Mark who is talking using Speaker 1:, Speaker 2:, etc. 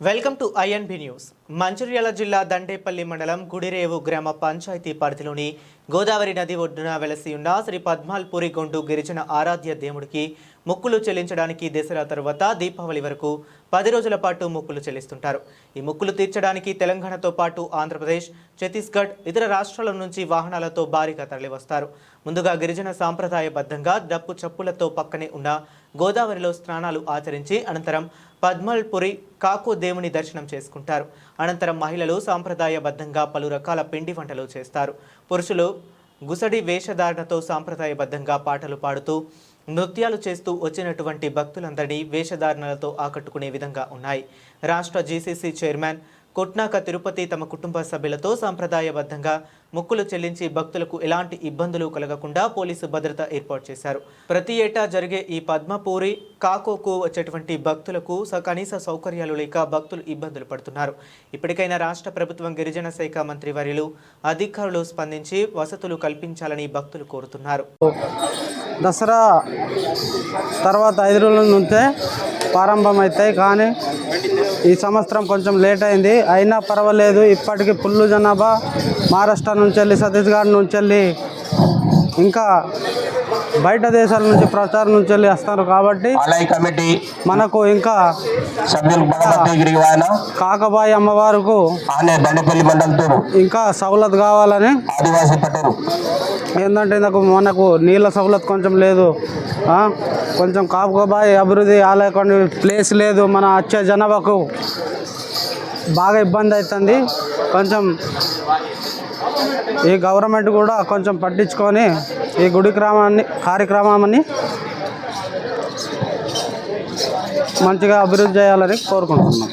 Speaker 1: Welcome to INB news. Mancherial జిల్లా దండేపల్లి మండలం గుడిరేవు గ్రామ పంచాయతీ పరిధిలోని గోదావరి నది ఒడ్డున వెలసి ఉన్న శ్రీ పద్మాల్పురి గొండు గిరిజన ఆరాధ్య దేవుడికి మొక్కులు చెల్లించడానికి దసరా తర్వాత దీపావళి వరకు పది రోజుల పాటు మొక్కులు చెల్లిస్తుంటారు. ఈ మొక్కులు తీర్చడానికి తెలంగాణతో పాటు ఆంధ్రప్రదేశ్ ఛత్తీస్గఢ్ ఇతర రాష్ట్రాల నుంచి వాహనాలతో భారీగా తరలివస్తారు. ముందుగా గిరిజన సాంప్రదాయబద్ధంగా డప్పు చప్పులతో పక్కనే ఉన్న గోదావరిలో స్నానాలు ఆచరించి అనంతరం పద్మల్పురి కాకు దేవుని దర్శనం చేసుకుంటారు. అనంతరం మహిళలు సాంప్రదాయబద్ధంగా పలు రకాల పిండి వంటలు చేస్తారు. పురుషులు గుసడి వేషధారణతో సాంప్రదాయబద్ధంగా పాటలు పాడుతూ నృత్యాలు చేస్తూ వచ్చినటువంటి భక్తులందరినీ వేషధారణలతో ఆకట్టుకునే విధంగా ఉన్నాయి. రాష్ట్ర జీసీసీ చైర్మన్ కొట్నాక తిరుపతి తమ కుటుంబ సభ్యులతో సాంప్రదాయబద్ధంగా మొక్కులు చెల్లించి భక్తులకు ఎలాంటి ఇబ్బందులు కలగకుండా పోలీసు భద్రత ఏర్పాటు చేశారు. ప్రతి ఏటా జరిగే ఈ పద్మపూరి కాకోకు వచ్చేటువంటి భక్తులకు స- కనీస సౌకర్యాలు లేక భక్తులు ఇబ్బందులు పడుతున్నారు. ఇప్పటికైనా రాష్ట్ర ప్రభుత్వం గిరిజన శాఖ మంత్రి వర్యులు అధికారులు స్పందించి వసతులు కల్పించాలని భక్తులు కోరుతున్నారు.
Speaker 2: దసరా తర్వాత ఐదు రోజుల నుంచే ప్రారంభమవుతాయి కానీ ఈ సంవత్సరం కొంచెం లేట్ అయింది. అయినా పర్వాలేదు. ఇప్పటికీ పుల్లు జనాభా. మహారాష్ట్ర నుంచి వెళ్ళి ఛత్తీస్గఢ్ నుంచి వెళ్ళి ఇంకా బయట దేశాల నుంచి ప్రచారం నుంచి వెళ్ళి వస్తారు కాబట్టి
Speaker 3: కమిటీ
Speaker 2: మనకు ఇంకా
Speaker 3: సభ్యులు
Speaker 2: కాకబాయి అమ్మవారికి
Speaker 3: ఆనే దండపల్లి మండలంతో
Speaker 2: ఇంకా సవలత్ కావాలని
Speaker 3: ఆదివాసీ పట్టరు
Speaker 2: ఏంటంటే నాకు మనకు నీళ్ళ సౌలత్ కొంచెం లేదు? కొంచెం కాపుకోబాయి అభివృద్ధి ఆలయ కొన్ని ప్లేస్ లేదు మన వచ్చే జనాభాకు బాగా ఇబ్బంది అవుతుంది కొంచెం ఈ గవర్నమెంట్ కూడా కొంచెం పట్టించుకొని ఈ గుడి క్రమాన్ని కార్యక్రమాన్ని మంచిగా అభివృద్ధి చేయాలని కోరుకుంటున్నాం.